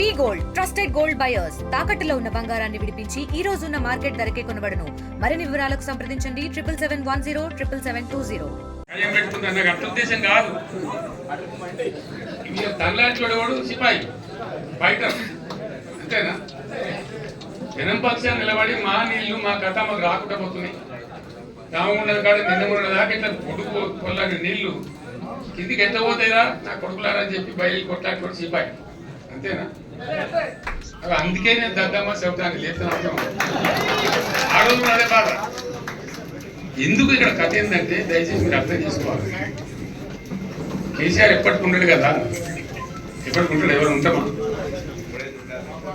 V gold trusted gold buyers తాకట్టులో ఉన్న బంగారాన్ని విడిపించి ఈ రోజు ఉన్న మార్కెట్ ధరకే కొనబడను. మరిన్ని వివరాలకు సంప్రదించండి triple seven one zero triple seven two zero. ఉద్దేశం కాదు. తల్లాంటి సిపాయి. బయట. అంతేనా? జనం పక్షాన్ని నిలబడి మా నీళ్ళు మా కథ మాకు రాకుండా పోతున్నాయి. రామగుండ కాడ నిన్నగుండ దాకా ఇట్లా కొడుకు కొల్లాడి నీళ్ళు. కిందికి ఎంత పోతాయిరా నా కొడుకులారా అని చెప్పి బయలు కొట్లాడుకోవడం సిపాయి. అంతేనా? అవి అందుకే నేను దద్దమ్మ శబ్దాన్ని లేపుతున్నాను. ఆ రోజు అదే బాధ. ఎందుకు ఇక్కడ కథ ఏంటంటే దయచేసి మీరు అర్థం చేసుకోవాలి. కేసీఆర్ ఎప్పటికి ఉండడు కదా? ఎప్పటికుంటాడు ఎవరు ఉంటామా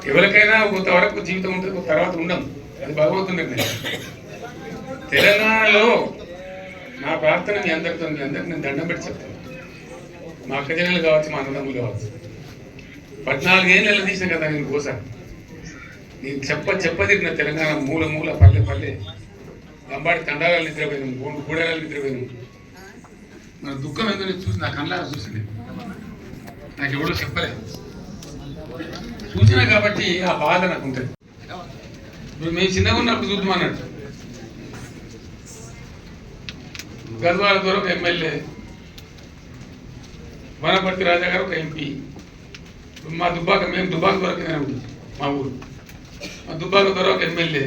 ఎవరికైనా కొంతవరకు జీవితం ఉంటుంది కొంత తర్వాత ఉండం. అది భగవంతుని తెలంగాణలో నా ప్రార్థన మీ అందరితో మీ అందరికి నేను దండం పెట్టి చెప్తాను. మా అక్కజనులు కావచ్చు మా అన్నదమ్ములు కావచ్చు. పద్నాలుగేళ్ళు నిలదీసిన కదా నేను కోస నేను చెప్ప చెప్పదిరిగిన తెలంగాణ మూల మూల పల్లె పల్లె. లంబాడి తండాలు నిద్రపోయినాం గూడు గూడాలు నిద్రపోయినాం మన దుఃఖం ఏందో నేను చూసి నా కళ్ళారా చూసింది. నాకు ఎవడో చెప్పలేదు చూసినా కాబట్టి ఆ బాధ నాకు ఉంటుంది ఇప్పుడు మేము చిన్నగా ఉన్నప్పుడు చూద్దాం గద్వాల దూరం ఒక ఎమ్మెల్యే. వనపర్తి రాజా గారు ఒక ఎంపీ. మా దుబ్బాక మేము దుబ్బాక ద్వారా ఉంటుంది మా ఊరు. మా దుబ్బాక దొర ఒక ఎమ్మెల్యే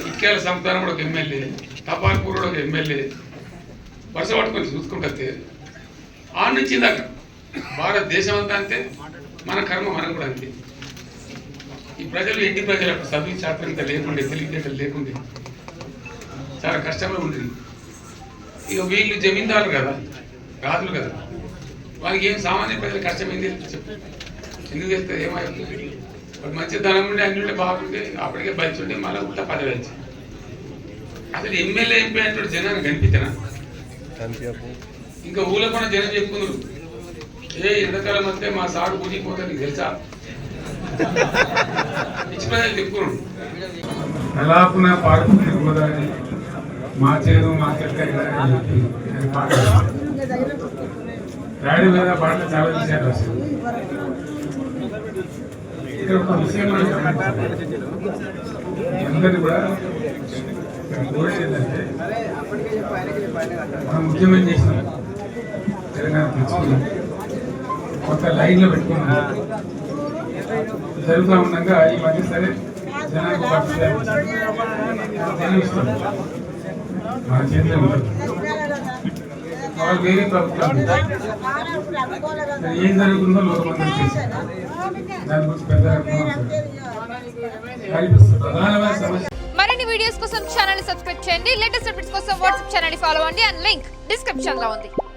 ఇటుకేల సంతానం కూడా ఒక ఎమ్మెల్యే తపాల్పూర్ కూడా ఒక ఎమ్మెల్యే. వరుస పట్టుకొని చూసుకుంటే ఆ నుంచి దాకా భారతదేశం అంతా అంతే మన కర్మ మనం కూడా అంతే. ఈ ప్రజలు ఇంటి ప్రజలు అప్పుడు చదువు శాస్త్రంత లేకుండే తెలివితేటలు లేకుండే చాలా కష్టంగా ఉండేది ఇక వీళ్ళు జమీందారులు కదా రాజులు కదా వాళ్ళకి ఏం సామాన్య ప్రజలు కష్టమైంది చెప్పు. ఎందుకు చేస్తే ఏమైంది మంచి ధనం ఉండే అన్ని ఉండే బాగుండే అప్పటికే బలిచి ఉండే మళ్ళీ ఉల్టా పదవి అసలు ఎమ్మెల్యే ఎంపీ అంటే జనాన్ని కనిపించనా? ఇంకా ఊళ్ళో కూడా జనం చెప్పుకుందరు. ఏ ఎండాకాలం వస్తే మా సాడు పూజిపోతా నీకు తెలుసా? పిచ్చి ప్రజలు చెప్పుకున్నాడు కలాపున పాడుకునే గోదావరి మా చేదు మా చెట్టు పాట డాడీ మీద పాటలు చాలా విషయాలు వస్తాయి ఇక్కడ ఒక విషయం మనం కూడా కోరిక ఏంటంటే మనం ఉద్యమం చేసినాం తెలంగాణ తెచ్చుకున్నాం కొంత లైన్లో పెట్టుకున్నాం. జరుగుతూ ఉండగా ఈ మధ్య సరే జనానికి పట్టుదల మన చేతిలో ఉంటుంది. వాళ్ళు వేరే ప్రభుత్వం ఏం జరుగుతుందో లోకమందరం చేశారు దాని గురించి పెద్ద ప్రధానమైన సమస్య. మరిన్ని వీడియోస్ కోసం ఛానల్ సబ్స్క్రైబ్ చేయండి. లేటెస్ట్ అప్డేట్స్ కోసం వాట్సాప్ ఛానల్ ఫాలో అవ్వండి. అండ్ లింక్ డిస్క్రిప్షన్లో ఉంది.